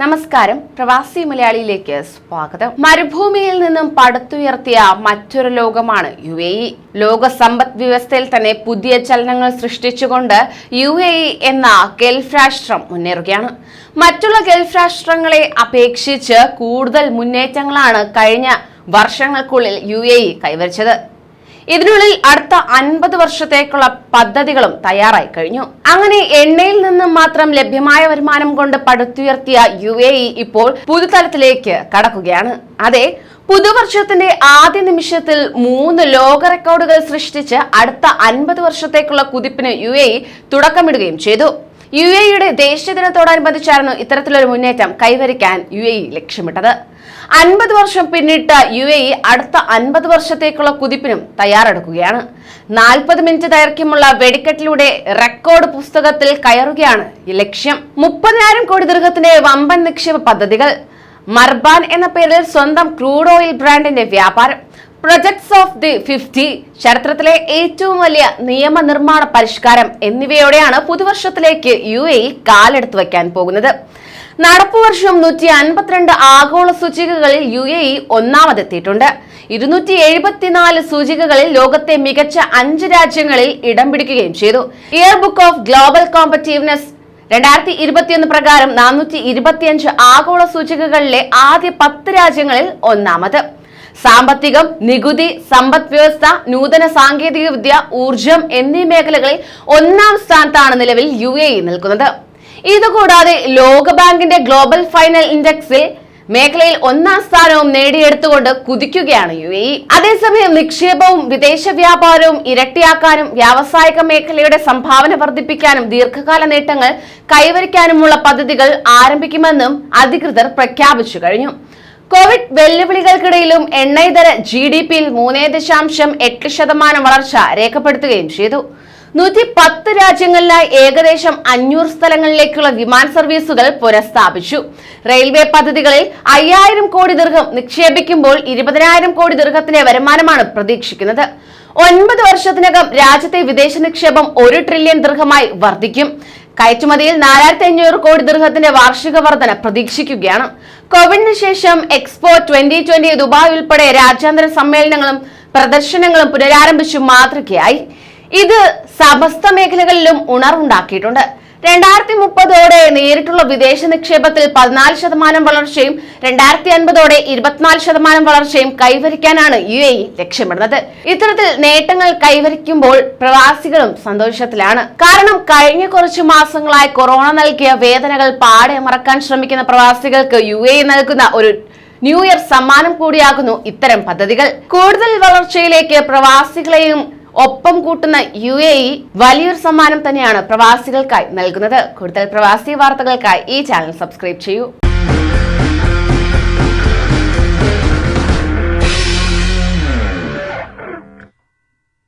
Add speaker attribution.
Speaker 1: നമസ്കാരം. പ്രവാസി മലയാളിയിലേക്ക് സ്വാഗതം. മരുഭൂമിയിൽ നിന്നും പടുത്തുയർത്തിയ മറ്റൊരു ലോകമാണ് യു എ ഇ. ലോക സമ്പദ് വ്യവസ്ഥയിൽ തന്നെ പുതിയ ചലനങ്ങൾ സൃഷ്ടിച്ചുകൊണ്ട് യു എ ഇ എന്ന ഗൾഫ് രാഷ്ട്രം മുന്നേറുകയാണ്. മറ്റുള്ള ഗൾഫ് രാഷ്ട്രങ്ങളെ അപേക്ഷിച്ച് കൂടുതൽ മുന്നേറ്റങ്ങളാണ് കഴിഞ്ഞ വർഷങ്ങൾക്കുള്ളിൽ യു എ ഇ കൈവരിച്ചത്. ഇതിനുള്ളിൽ അടുത്ത അൻപത് വർഷത്തേക്കുള്ള പദ്ധതികളും തയ്യാറായി കഴിഞ്ഞു. അങ്ങനെ എണ്ണയിൽ നിന്ന് മാത്രം ലഭ്യമായ വരുമാനം കൊണ്ട് പടുത്തുയർത്തിയ യു എ ഇ ഇപ്പോൾ പുതുതലത്തിലേക്ക് കടക്കുകയാണ്. അതെ പുതുവർഷത്തിന്റെ ആദ്യ നിമിഷത്തിൽ മൂന്ന് ലോക റെക്കോർഡുകൾ സൃഷ്ടിച്ച് അടുത്ത അൻപത് വർഷത്തേക്കുള്ള കുതിപ്പിന് യു എ തുടക്കമിടുകയും ചെയ്തു. യു എയുടെ ദേശീയ ദിനത്തോടനുബന്ധിച്ചായിരുന്നു ഇത്തരത്തിലൊരു മുന്നേറ്റം കൈവരിക്കാൻ യു എ ലക്ഷ്യമിട്ടത്. അൻപത് വർഷം പിന്നിട്ട് യു എ അടുത്ത അൻപത് വർഷത്തേക്കുള്ള കുതിപ്പിനും തയ്യാറെടുക്കുകയാണ്. നാൽപ്പത് മിനിറ്റ് ദൈർഘ്യമുള്ള വെടിക്കെട്ടിലൂടെ റെക്കോർഡ് പുസ്തകത്തിൽ കയറുകയാണ് ലക്ഷ്യം. മുപ്പതിനായിരം കോടി ദീർഘത്തിന്റെ വമ്പൻ നിക്ഷേപ പദ്ധതികൾ. മർബാൻ എന്ന പേരിൽ സ്വന്തം ക്രൂഡ് ഓയിൽ ബ്രാൻഡിന്റെ വ്യാപാരം. പ്രൊജക്ട്സ് ഓഫ് ദി ഫിഫ്റ്റി ചരിത്രത്തിലെ ഏറ്റവും വലിയ നിയമനിർമ്മാണ പരിഷ്കാരം എന്നിവയോടെയാണ് പുതുവർഷത്തിലേക്ക് യു എ കാലെടുത്തു വയ്ക്കാൻ പോകുന്നത്. നടപ്പുവർഷം നൂറ്റി അൻപത്തിരണ്ട് ആഗോള സൂചികകളിൽ യു എ ഇ ഒന്നാമതെത്തിയിട്ടുണ്ട്. ഇരുന്നൂറ്റി എഴുപത്തിനാല് സൂചികകളിൽ ലോകത്തെ മികച്ച അഞ്ച് രാജ്യങ്ങളിൽ ഇടം പിടിക്കുകയും ചെയ്തു. Year book of global competitiveness രണ്ടായിരത്തി ഇരുപത്തിയൊന്ന് പ്രകാരം നാനൂറ്റി ഇരുപത്തിയഞ്ച് ആഗോള സൂചികകളിലെ ആദ്യ പത്ത് രാജ്യങ്ങളിൽ ഒന്നാമത്. സാമ്പത്തികം നികുതി സമ്പദ് വ്യവസ്ഥ നൂതന സാങ്കേതിക വിദ്യ ഊർജം എന്നീ മേഖലകളിൽ ഒന്നാം സ്ഥാനത്താണ് നിലവിൽ യു എ ഇ നിൽക്കുന്നത്. ഇതുകൂടാതെ ലോകബാങ്കിന്റെ ഗ്ലോബൽ ഫൈനൽ ഇൻഡെക്സിൽ മേഖലയിൽ ഒന്നാം സ്ഥാനവും നേടിയെടുത്തുകൊണ്ട് കുതിക്കുകയാണ് യു എ അതേസമയം നിക്ഷേപവും വിദേശ വ്യാപാരവും ഇരട്ടിയാക്കാനും വ്യാവസായിക മേഖലയുടെ സംഭാവന വർദ്ധിപ്പിക്കാനും ദീർഘകാല നേട്ടങ്ങൾ കൈവരിക്കാനുമുള്ള പദ്ധതികൾ ആരംഭിക്കുമെന്നും അധികൃതർ പ്രഖ്യാപിച്ചു കഴിഞ്ഞു. കോവിഡ് വെല്ലുവിളികൾക്കിടയിലും എണ്ണയിതര ജി ഡി പിയിൽ മൂന്നേ ദശാംശം എട്ട് ശതമാനം വളർച്ച രേഖപ്പെടുത്തുകയും ചെയ്തു. നൂറ്റി പത്ത് രാജ്യങ്ങളിലായി ഏകദേശം അഞ്ഞൂറ് സ്ഥലങ്ങളിലേക്കുള്ള വിമാന സർവീസുകൾ പുനഃസ്ഥാപിച്ചു. റെയിൽവേ പദ്ധതികളിൽ അയ്യായിരം കോടി ദീർഘം നിക്ഷേപിക്കുമ്പോൾ ഇരുപതിനായിരം കോടി ദീർഘത്തിന്റെ വരുമാനമാണ് പ്രതീക്ഷിക്കുന്നത്. ഒൻപത് വർഷത്തിനകം രാജ്യത്തെ വിദേശ നിക്ഷേപം ഒരു ട്രില്യൺ ദീർഘമായി വർദ്ധിക്കും. കയറ്റുമതിയിൽ നാലായിരത്തി അഞ്ഞൂറ് കോടി ദീർഘത്തിന്റെ വാർഷിക വർധന പ്രതീക്ഷിക്കുകയാണ്. കോവിഡിന് ശേഷം എക്സ്പോ ട്വന്റി ട്വന്റി ദുബായ് ഉൾപ്പെടെ രാജ്യാന്തര സമ്മേളനങ്ങളും പ്രദർശനങ്ങളും പുനരാരംഭിച്ചു മാതൃകയായി. ഇത് സമസ്ത മേഖലകളിലും ഉണർവുണ്ടാക്കിയിട്ടുണ്ട്. രണ്ടായിരത്തി മുപ്പതോടെ നേരിട്ടുള്ള വിദേശ നിക്ഷേപത്തിൽ പതിനാല് ശതമാനം വളർച്ചയും രണ്ടായിരത്തി അൻപതോടെ ഇരുപത്തിനാല് ശതമാനം വളർച്ചയും കൈവരിക്കാനാണ് യു എ ലക്ഷ്യമിടുന്നത്. ഇത്തരത്തിൽ നേട്ടങ്ങൾ കൈവരിക്കുമ്പോൾ പ്രവാസികളും സന്തോഷത്തിലാണ്. കാരണം കഴിഞ്ഞ കുറച്ചു മാസങ്ങളായി കൊറോണ നൽകിയ വേദനകൾ പാടെ മറക്കാൻ ശ്രമിക്കുന്ന പ്രവാസികൾക്ക് യു എ നൽകുന്ന ഒരു ന്യൂ ഇയർ സമ്മാനം കൂടിയാകുന്നു ഇത്തരം പദ്ധതികൾ. കൂടുതൽ വളർച്ചയിലേക്ക് പ്രവാസികളെയും ഒപ്പം കൂട്ടുന്ന യു എ ഇ വലിയൊരു സമ്മാനം തന്നെയാണ് പ്രവാസികൾക്കായി നൽകുന്നത്. കൂടുതൽ പ്രവാസി വാർത്തകൾക്കായി ഈ ചാനൽ സബ്സ്ക്രൈബ് ചെയ്യൂ.